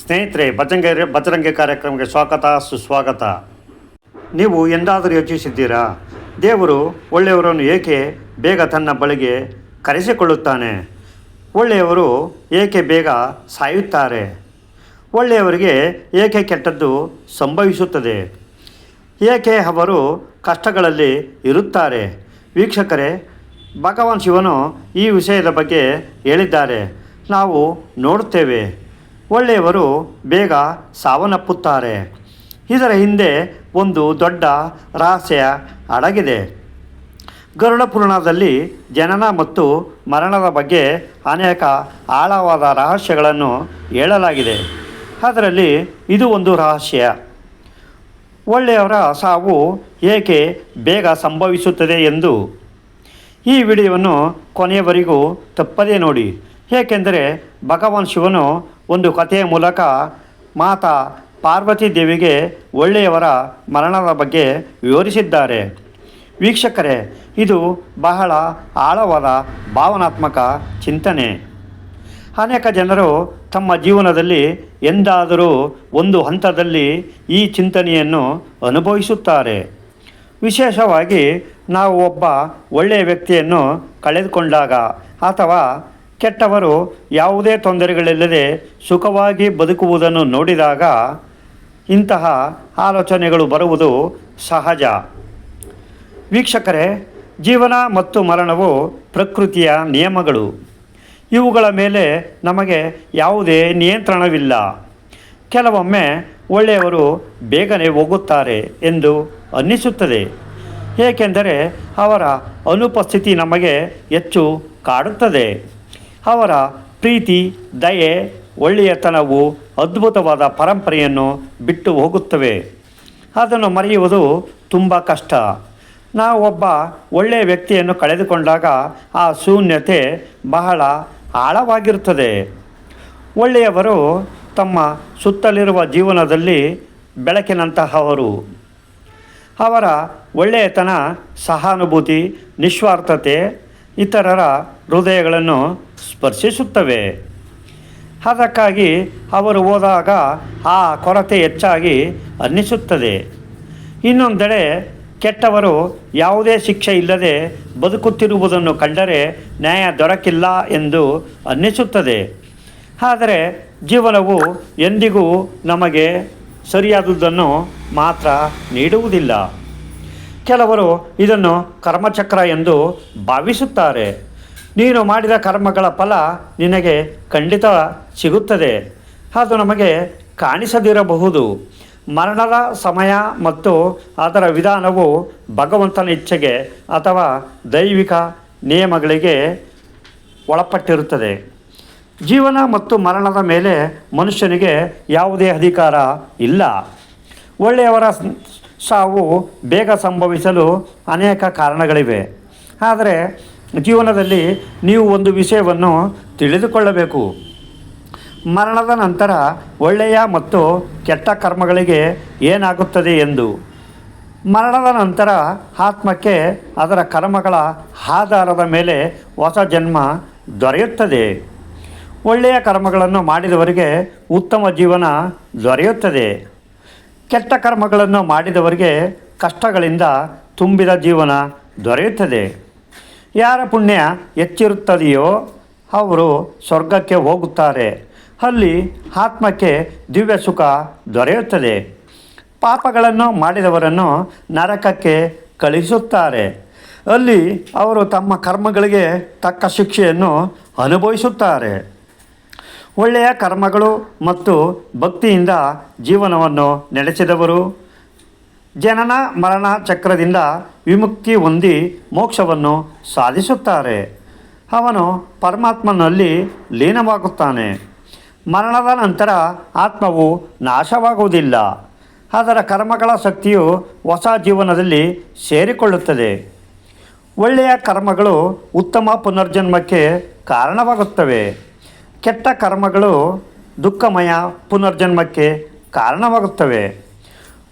ಸ್ನೇಹಿತರೆ ಬಜರಂಗ ಬಜರಂಗ ಕಾರ್ಯಕ್ರಮಕ್ಕೆ ಸ್ವಾಗತ, ಸುಸ್ವಾಗತ. ನೀವು ಎಂದಾದರೂ ಯೋಚಿಸಿದ್ದೀರಾ? ದೇವರು ಒಳ್ಳೆಯವರನ್ನು ಏಕೆ ಬೇಗ ತನ್ನ ಬಳಿಗೆ ಕರೆಸಿಕೊಳ್ಳುತ್ತಾನೆ? ಒಳ್ಳೆಯವರು ಏಕೆ ಬೇಗ ಸಾಯುತ್ತಾರೆ? ಒಳ್ಳೆಯವರಿಗೆ ಏಕೆ ಕೆಟ್ಟದ್ದು ಸಂಭವಿಸುತ್ತದೆ? ಏಕೆ ಅವರು ಕಷ್ಟಗಳಲ್ಲಿ ಇರುತ್ತಾರೆ? ವೀಕ್ಷಕರೇ, ಭಗವಾನ್ ಶಿವನು ಈ ವಿಷಯದ ಬಗ್ಗೆ ಹೇಳಿದ್ದಾರೆ. ನಾವು ನೋಡುತ್ತೇವೆ ಒಳ್ಳೆಯವರು ಬೇಗ ಸಾವನ್ನಪ್ಪುತ್ತಾರೆ. ಇದರ ಹಿಂದೆ ಒಂದು ದೊಡ್ಡ ರಹಸ್ಯ ಅಡಗಿದೆ. ಗರುಡ ಪುರಾಣದಲ್ಲಿ ಜನನ ಮತ್ತು ಮರಣದ ಬಗ್ಗೆ ಅನೇಕ ಆಳವಾದ ರಹಸ್ಯಗಳನ್ನು ಹೇಳಲಾಗಿದೆ. ಅದರಲ್ಲಿ ಇದು ಒಂದು ರಹಸ್ಯ. ಒಳ್ಳೆಯವರ ಸಾವು ಏಕೆ ಬೇಗ ಸಂಭವಿಸುತ್ತದೆ ಎಂದು. ಈ ವಿಡಿಯೋವನ್ನು ಕೊನೆಯವರೆಗೂ ತಪ್ಪದೇ ನೋಡಿ. ಏಕೆಂದರೆ ಭಗವಾನ್ ಶಿವನು ಒಂದು ಕಥೆಯ ಮೂಲಕ ಮಾತಾ ಪಾರ್ವತಿ ದೇವಿಗೆ ಒಳ್ಳೆಯವರ ಮರಣದ ಬಗ್ಗೆ ವಿವರಿಸಿದ್ದಾರೆ. ವೀಕ್ಷಕರೇ, ಇದು ಬಹಳ ಆಳವಾದ ಭಾವನಾತ್ಮಕ ಚಿಂತನೆ. ಅನೇಕ ಜನರು ತಮ್ಮ ಜೀವನದಲ್ಲಿ ಎಂದಾದರೂ ಒಂದು ಹಂತದಲ್ಲಿ ಈ ಚಿಂತನೆಯನ್ನು ಅನುಭವಿಸುತ್ತಾರೆ. ವಿಶೇಷವಾಗಿ ನಾವು ಒಬ್ಬ ಒಳ್ಳೆಯ ವ್ಯಕ್ತಿಯನ್ನು ಕಳೆದುಕೊಂಡಾಗ ಅಥವಾ ಕೆಟ್ಟವರು ಯಾವುದೇ ತೊಂದರೆಗಳಿಲ್ಲದೆ ಸುಖವಾಗಿ ಬದುಕುವುದನ್ನು ನೋಡಿದಾಗ ಇಂತಹ ಆಲೋಚನೆಗಳು ಬರುವುದು ಸಹಜ. ವೀಕ್ಷಕರೇ, ಜೀವನ ಮತ್ತು ಮರಣವು ಪ್ರಕೃತಿಯ ನಿಯಮಗಳು. ಇವುಗಳ ಮೇಲೆ ನಮಗೆ ಯಾವುದೇ ನಿಯಂತ್ರಣವಿಲ್ಲ. ಕೆಲವೊಮ್ಮೆ ಒಳ್ಳೆಯವರು ಬೇಗನೆ ಹೋಗುತ್ತಾರೆ ಎಂದು ಅನ್ನಿಸುತ್ತದೆ. ಏಕೆಂದರೆ ಅವರ ಅನುಪಸ್ಥಿತಿ ನಮಗೆ ಹೆಚ್ಚು ಕಾಡುತ್ತದೆ. ಅವರ ಪ್ರೀತಿ, ದಯೆ, ಒಳ್ಳೆಯತನವು ಅದ್ಭುತವಾದ ಪರಂಪರೆಯನ್ನು ಬಿಟ್ಟು ಹೋಗುತ್ತವೆ. ಅದನ್ನು ಮರೆಯುವುದು ತುಂಬ ಕಷ್ಟ. ನಾವು ಒಬ್ಬ ಒಳ್ಳೆಯ ವ್ಯಕ್ತಿಯನ್ನು ಕಳೆದುಕೊಂಡಾಗ ಆ ಶೂನ್ಯತೆ ಬಹಳ ಆಳವಾಗಿರುತ್ತದೆ. ಒಳ್ಳೆಯವರು ತಮ್ಮ ಸುತ್ತಲಿರುವ ಜೀವನದಲ್ಲಿ ಬೆಳಕಿನಂತಹವರು. ಅವರ ಒಳ್ಳೆಯತನ, ಸಹಾನುಭೂತಿ, ನಿಸ್ವಾರ್ಥತೆ, ಇತರರ ಹೃದಯಗಳನ್ನು ಸ್ಪರ್ಶಿಸುತ್ತವೆ. ಅದಕ್ಕಾಗಿ ಅವರು ಹೋದಾಗ ಆ ಕೊರತೆ ಹೆಚ್ಚಾಗಿ ಅನ್ನಿಸುತ್ತದೆ. ಇನ್ನೊಂದೆಡೆ, ಕೆಟ್ಟವರು ಯಾವುದೇ ಶಿಕ್ಷೆ ಇಲ್ಲದೆ ಬದುಕುತ್ತಿರುವುದನ್ನು ಕಂಡರೆ ನ್ಯಾಯ ದೊರಕಿಲ್ಲ ಎಂದು ಅನ್ನಿಸುತ್ತದೆ. ಆದರೆ, ಜೀವನವು ಎಂದಿಗೂ ನಮಗೆ ಸರಿಯಾದುದನ್ನು ಮಾತ್ರ ನೀಡುವುದಿಲ್ಲ. ಕೆಲವರು ಇದನ್ನು ಕರ್ಮಚಕ್ರ ಎಂದು ಭಾವಿಸುತ್ತಾರೆ. ನೀನು ಮಾಡಿದ ಕರ್ಮಗಳ ಫಲ ನಿನಗೆ ಖಂಡಿತ ಸಿಗುತ್ತದೆ. ಅದು ನಮಗೆ ಕಾಣಿಸದಿರಬಹುದು. ಮರಣದ ಸಮಯ ಮತ್ತು ಅದರ ವಿಧಾನವು ಭಗವಂತನ ಇಚ್ಛೆಗೆ ಅಥವಾ ದೈವಿಕ ನಿಯಮಗಳಿಗೆ ಒಳಪಟ್ಟಿರುತ್ತದೆ. ಜೀವನ ಮತ್ತು ಮರಣದ ಮೇಲೆ ಮನುಷ್ಯನಿಗೆ ಯಾವುದೇ ಅಧಿಕಾರ ಇಲ್ಲ. ಒಳ್ಳೆಯವರ ಸಾವು ಬೇಗ ಸಂಭವಿಸಲು ಅನೇಕ ಕಾರಣಗಳಿವೆ. ಆದರೆ ಜೀವನದಲ್ಲಿ ನೀವು ಒಂದು ವಿಷಯವನ್ನು ತಿಳಿದುಕೊಳ್ಳಬೇಕು. ಮರಣದ ನಂತರ ಒಳ್ಳೆಯ ಮತ್ತು ಕೆಟ್ಟ ಕರ್ಮಗಳಿಗೆ ಏನಾಗುತ್ತದೆ ಎಂದು. ಮರಣದ ನಂತರ ಆತ್ಮಕ್ಕೆ ಅದರ ಕರ್ಮಗಳ ಆಧಾರದ ಮೇಲೆ ಹೊಸ ಜನ್ಮ ದೊರೆಯುತ್ತದೆ. ಒಳ್ಳೆಯ ಕರ್ಮಗಳನ್ನು ಮಾಡಿದವರಿಗೆ ಉತ್ತಮ ಜೀವನ ದೊರೆಯುತ್ತದೆ. ಕೆಟ್ಟ ಕರ್ಮಗಳನ್ನು ಮಾಡಿದವರಿಗೆ ಕಷ್ಟಗಳಿಂದ ತುಂಬಿದ ಜೀವನ ದೊರೆಯುತ್ತದೆ. ಯಾರ ಪುಣ್ಯ ಹೆಚ್ಚಿರುತ್ತದೆಯೋ ಅವರು ಸ್ವರ್ಗಕ್ಕೆ ಹೋಗುತ್ತಾರೆ. ಅಲ್ಲಿ ಆತ್ಮಕ್ಕೆ ದಿವ್ಯ ಸುಖ ದೊರೆಯುತ್ತದೆ. ಪಾಪಗಳನ್ನು ಮಾಡಿದವರನ್ನು ನರಕಕ್ಕೆ ಕಳಿಸುತ್ತಾರೆ ಅಲ್ಲಿ ಅವರು ತಮ್ಮ ಕರ್ಮಗಳಿಗೆ ತಕ್ಕ ಶಿಕ್ಷೆಯನ್ನು ಅನುಭವಿಸುತ್ತಾರೆ. ಒಳ್ಳೆಯ ಕರ್ಮಗಳು ಮತ್ತು ಭಕ್ತಿಯಿಂದ ಜೀವನವನ್ನು ನಡೆಸಿದವರು ಜನನ ಮರಣ ಚಕ್ರದಿಂದ ವಿಮುಕ್ತಿ ಹೊಂದಿ ಮೋಕ್ಷವನ್ನು ಸಾಧಿಸುತ್ತಾರೆ. ಅವನು ಪರಮಾತ್ಮನಲ್ಲಿ ಲೀನವಾಗುತ್ತಾನೆ. ಮರಣದ ನಂತರ ಆತ್ಮವು ನಾಶವಾಗುವುದಿಲ್ಲ. ಅದರ ಕರ್ಮಗಳ ಶಕ್ತಿಯು ಹೊಸ ಜೀವನದಲ್ಲಿ ಸೇರಿಕೊಳ್ಳುತ್ತದೆ. ಒಳ್ಳೆಯ ಕರ್ಮಗಳು ಉತ್ತಮ ಪುನರ್ಜನ್ಮಕ್ಕೆ ಕಾರಣವಾಗುತ್ತವೆ. ಕೆಟ್ಟ ಕರ್ಮಗಳು ದುಃಖಮಯ ಪುನರ್ಜನ್ಮಕ್ಕೆ ಕಾರಣವಾಗುತ್ತವೆ.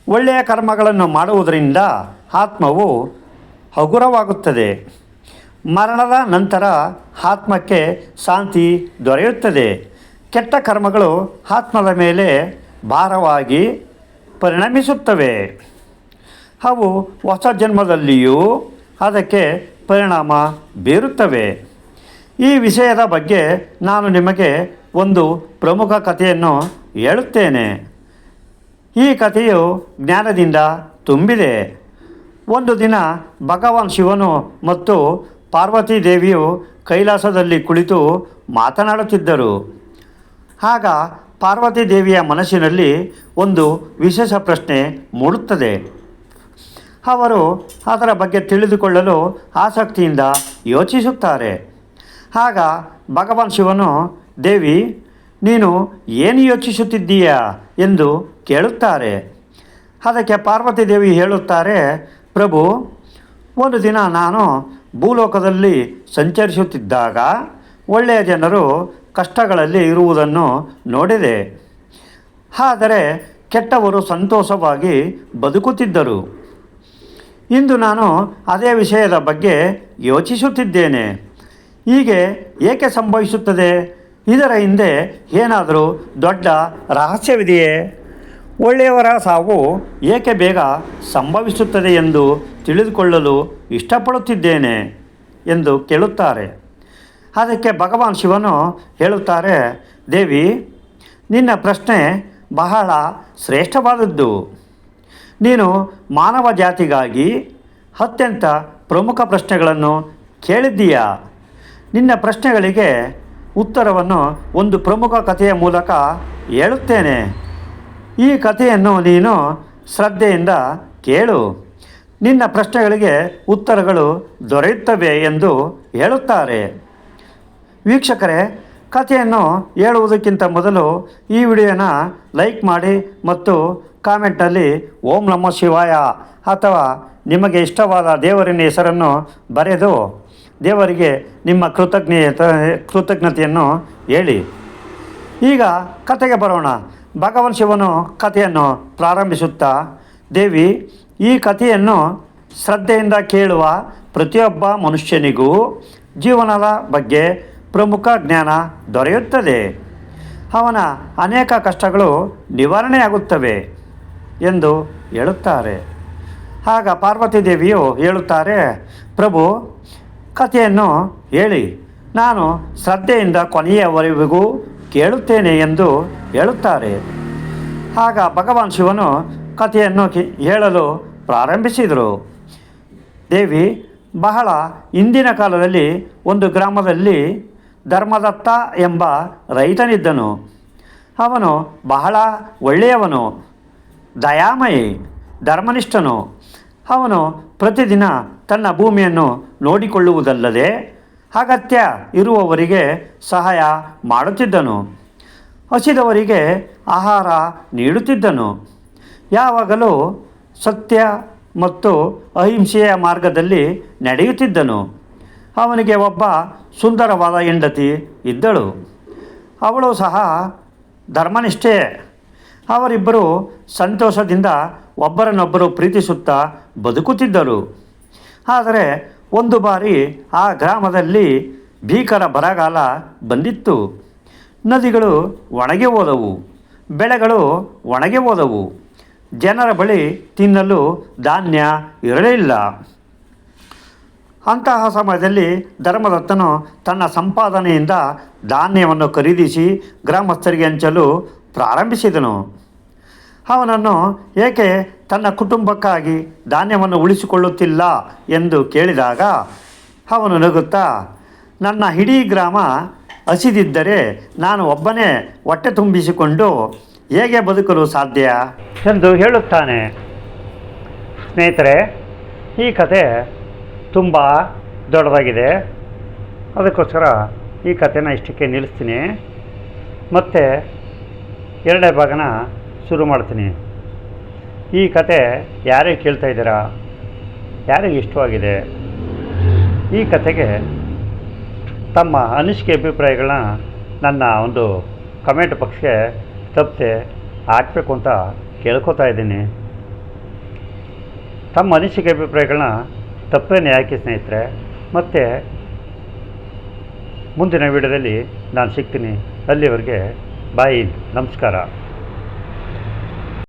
ಒಳ್ಳೆಯ ಕರ್ಮಗಳನ್ನು ಮಾಡುವುದರಿಂದ ಆತ್ಮವು ಹಗುರವಾಗುತ್ತದೆ. ಮರಣದ ನಂತರ ಆತ್ಮಕ್ಕೆ ಶಾಂತಿ ದೊರೆಯುತ್ತದೆ. ಕೆಟ್ಟ ಕರ್ಮಗಳು ಆತ್ಮದ ಮೇಲೆ ಭಾರವಾಗಿ ಪರಿಣಮಿಸುತ್ತವೆ. ಅವು ಹೊಸ ಜನ್ಮದಲ್ಲಿಯೂ ಅದಕ್ಕೆ ಪರಿಣಾಮ ಬೀರುತ್ತವೆ. ಈ ವಿಷಯದ ಬಗ್ಗೆ ನಾನು ನಿಮಗೆ ಒಂದು ಪ್ರಮುಖ ಕಥೆಯನ್ನು ಹೇಳುತ್ತೇನೆ. ಈ ಕಥೆಯು ಜ್ಞಾನದಿಂದ ತುಂಬಿದೆ. ಒಂದು ದಿನ ಭಗವಾನ್ ಶಿವನು ಮತ್ತು ಪಾರ್ವತಿ ದೇವಿಯು ಕೈಲಾಸದಲ್ಲಿ ಕುಳಿತು ಮಾತನಾಡುತ್ತಿದ್ದರು. ಆಗ ಪಾರ್ವತಿ ದೇವಿಯ ಮನಸ್ಸಿನಲ್ಲಿ ಒಂದು ವಿಶೇಷ ಪ್ರಶ್ನೆ ಮೂಡುತ್ತದೆ. ಅವರು ಅದರ ಬಗ್ಗೆ ತಿಳಿದುಕೊಳ್ಳಲು ಆಸಕ್ತಿಯಿಂದ ಯೋಚಿಸುತ್ತಾರೆ. ಆಗ ಭಗವಾನ್ ಶಿವನು, ದೇವಿ ನೀನು ಏನು ಯೋಚಿಸುತ್ತಿದ್ದೀಯಾ ಎಂದು ಕೇಳುತ್ತಾರೆ. ಅದಕ್ಕೆ ಪಾರ್ವತಿ ದೇವಿ ಹೇಳುತ್ತಾರೆ, ಪ್ರಭು, ಒಂದು ದಿನ ನಾನು ಭೂಲೋಕದಲ್ಲಿ ಸಂಚರಿಸುತ್ತಿದ್ದಾಗ ಒಳ್ಳೆಯ ಜನರು ಕಷ್ಟಗಳಲ್ಲಿ ಇರುವುದನ್ನು ನೋಡಿದೆ. ಆದರೆ ಕೆಟ್ಟವರು ಸಂತೋಷವಾಗಿ ಬದುಕುತ್ತಿದ್ದರು. ಇಂದು ನಾನು ಅದೇ ವಿಷಯದ ಬಗ್ಗೆ ಯೋಚಿಸುತ್ತಿದ್ದೇನೆ. ಹೀಗೆ ಏಕೆ ಸಂಭವಿಸುತ್ತದೆ? ಇದರ ಹಿಂದೆ ಏನಾದರೂ ದೊಡ್ಡ ರಹಸ್ಯವಿದೆಯೇ? ಒಳ್ಳೆಯವರ ಸಾವು ಏಕೆ ಬೇಗ ಸಂಭವಿಸುತ್ತದೆ ಎಂದು ತಿಳಿದುಕೊಳ್ಳಲು ಇಷ್ಟಪಡುತ್ತಿದ್ದೇನೆ ಎಂದು ಕೇಳುತ್ತಾರೆ. ಅದಕ್ಕೆ ಭಗವಾನ್ ಶಿವನು ಹೇಳುತ್ತಾರೆ, ದೇವಿ, ನಿನ್ನ ಪ್ರಶ್ನೆ ಬಹಳ ಶ್ರೇಷ್ಠವಾದದ್ದು. ನೀನು ಮಾನವ ಜಾತಿಗಾಗಿ ಅತ್ಯಂತ ಪ್ರಮುಖ ಪ್ರಶ್ನೆಗಳನ್ನು ಕೇಳಿದ್ದೀಯಾ? ನಿನ್ನ ಪ್ರಶ್ನೆಗಳಿಗೆ ಉತ್ತರವನ್ನು ಒಂದು ಪ್ರಮುಖ ಕಥೆಯ ಮೂಲಕ ಹೇಳುತ್ತೇನೆ. ಈ ಕಥೆಯನ್ನು ನೀನು ಶ್ರದ್ಧೆಯಿಂದ ಕೇಳು. ನಿನ್ನ ಪ್ರಶ್ನೆಗಳಿಗೆ ಉತ್ತರಗಳು ದೊರೆಯುತ್ತವೆ ಎಂದು ಹೇಳುತ್ತಾರೆ. ವೀಕ್ಷಕರೇ, ಕಥೆಯನ್ನು ಹೇಳುವುದಕ್ಕಿಂತ ಮೊದಲು ಈ ವಿಡಿಯೋನ ಲೈಕ್ ಮಾಡಿ ಮತ್ತು ಕಾಮೆಂಟಲ್ಲಿ ಓಂ ನಮೋ ಶಿವಾಯ ಅಥವಾ ನಿಮಗೆ ಇಷ್ಟವಾದ ದೇವರಿನ ಹೆಸರನ್ನು ಬರೆದು ದೇವರಿಗೆ ನಿಮ್ಮ ಕೃತಜ್ಞತೆ, ಕೃತಜ್ಞತೆಯನ್ನು ಹೇಳಿ. ಈಗ ಕಥೆಗೆ ಬರೋಣ. ಭಗವಾನ್ ಶಿವನು ಕಥೆಯನ್ನು ಪ್ರಾರಂಭಿಸುತ್ತಾ, ದೇವಿ, ಈ ಕಥೆಯನ್ನು ಶ್ರದ್ಧೆಯಿಂದ ಕೇಳುವ ಪ್ರತಿಯೊಬ್ಬ ಮನುಷ್ಯನಿಗೂ ಜೀವನದ ಬಗ್ಗೆ ಪ್ರಮುಖ ಜ್ಞಾನ ದೊರೆಯುತ್ತದೆ. ಅವನ ಅನೇಕ ಕಷ್ಟಗಳು ನಿವಾರಣೆಯಾಗುತ್ತವೆ ಎಂದು ಹೇಳುತ್ತಾರೆ. ಆಗ ಪಾರ್ವತಿ ದೇವಿಯು ಹೇಳುತ್ತಾರೆ, ಪ್ರಭು ಕಥೆಯನ್ನು ಹೇಳಿ. ನಾನು ಶ್ರದ್ಧೆಯಿಂದ ಕೊನೆಯವರೆಗೂ ಕೇಳುತ್ತೇನೆ ಎಂದು ಹೇಳುತ್ತಾರೆ. ಆಗ ಭಗವಾನ್ ಶಿವನು ಕಥೆಯನ್ನು ಹೇಳಲು ಪ್ರಾರಂಭಿಸಿದರು. ದೇವಿ, ಬಹಳ ಹಿಂದಿನ ಕಾಲದಲ್ಲಿ ಒಂದು ಗ್ರಾಮದಲ್ಲಿ ಧರ್ಮದತ್ತ ಎಂಬ ರೈತನಿದ್ದನು. ಅವನು ಬಹಳ ಒಳ್ಳೆಯವನು, ದಯಾಮಯಿ, ಧರ್ಮನಿಷ್ಠನು. ಅವನು ಪ್ರತಿದಿನ ತನ್ನ ಭೂಮಿಯನ್ನು ನೋಡಿಕೊಳ್ಳುವುದಲ್ಲದೆ ಅಗತ್ಯ ಇರುವವರಿಗೆ ಸಹಾಯ ಮಾಡುತ್ತಿದ್ದನು. ಹಸಿದವರಿಗೆ ಆಹಾರ ನೀಡುತ್ತಿದ್ದನು. ಯಾವಾಗಲೂ ಸತ್ಯ ಮತ್ತು ಅಹಿಂಸೆಯ ಮಾರ್ಗದಲ್ಲಿ ನಡೆಯುತ್ತಿದ್ದನು. ಅವನಿಗೆ ಒಬ್ಬ ಸುಂದರವಾದ ಹೆಂಡತಿ ಇದ್ದಳು. ಅವಳು ಸಹ ಧರ್ಮನಿಷ್ಠೆ. ಅವರಿಬ್ಬರು ಸಂತೋಷದಿಂದ ಒಬ್ಬರನ್ನೊಬ್ಬರು ಪ್ರೀತಿಸುತ್ತಾ ಬದುಕುತ್ತಿದ್ದರು. ಆದರೆ ಒಂದು ಬಾರಿ ಆ ಗ್ರಾಮದಲ್ಲಿ ಭೀಕರ ಬರಗಾಲ ಬಂದಿತ್ತು. ನದಿಗಳು ಒಣಗಿ ಹೋದವು, ಬೆಳೆಗಳು ಒಣಗಿ ಹೋದವು. ಜನರ ಬಳಿ ತಿನ್ನಲು ಧಾನ್ಯ ಇರಲಿಲ್ಲ. ಅಂತಹ ಸಮಯದಲ್ಲಿ ಧರ್ಮದತ್ತನು ತನ್ನ ಸಂಪಾದನೆಯಿಂದ ಧಾನ್ಯವನ್ನು ಖರೀದಿಸಿ ಗ್ರಾಮಸ್ಥರಿಗೆ ಹಂಚಲು ಪ್ರಾರಂಭಿಸಿದನು. ಅವನನ್ನು ಏಕೆ ತನ್ನ ಕುಟುಂಬಕ್ಕಾಗಿ ಧಾನ್ಯವನ್ನು ಉಳಿಸಿಕೊಳ್ಳುತ್ತಿಲ್ಲ ಎಂದು ಕೇಳಿದಾಗ ಅವನು ನಗುತ್ತಾ, ನನ್ನ ಇಡೀ ಗ್ರಾಮ ಹಸಿದಿದ್ದರೆ ನಾನು ಒಬ್ಬನೇ ಹೊಟ್ಟೆ ತುಂಬಿಸಿಕೊಂಡು ಹೇಗೆ ಬದುಕಲು ಸಾಧ್ಯ? ಎಂದು ಹೇಳುತ್ತಾನೆ. ಸ್ನೇಹಿತರೆ, ಈ ಕತೆ ತುಂಬ ದೊಡ್ಡದಾಗಿದೆ. ಅದಕ್ಕೋಸ್ಕರ ಈ ಕಥೆನ ಇಷ್ಟಕ್ಕೆ ನಿಲ್ಲಿಸ್ತೀನಿ. ಮತ್ತು ಎರಡನೇ ಭಾಗನ ಶುರು ಮಾಡ್ತೀನಿ. ಈ ಕತೆ ಯಾರಿಗೆ ಕೇಳ್ತಾ ಇದ್ದೀರಾ? ಯಾರಿಗೆ ಇಷ್ಟವಾಗಿದೆ? ಈ ಕತೆಗೆ ತಮ್ಮ ಅನಿಸಿಕೆ ಅಭಿಪ್ರಾಯಗಳನ್ನ ನನ್ನ ಒಂದು ಕಮೆಂಟ್ ಪಕ್ಷಕ್ಕೆ ತಪ್ಪದೆ ಹಾಕಬೇಕು ಅಂತ ಕೇಳ್ಕೊತಾ ಇದ್ದೀನಿ. ತಮ್ಮ ಅನಿಸಿಕೆ ಅಭಿಪ್ರಾಯಗಳನ್ನ ತಪ್ಪೇನೆ ಯಾಕೆ ಸ್ನೇಹಿತರೆ? ಮತ್ತು ಮುಂದಿನ ವಿಡಿಯೋದಲ್ಲಿ ನಾನು ಸಿಗ್ತೀನಿ. ಅಲ್ಲಿವರೆಗೆ ಬಾಯ್, ನಮಸ್ಕಾರ.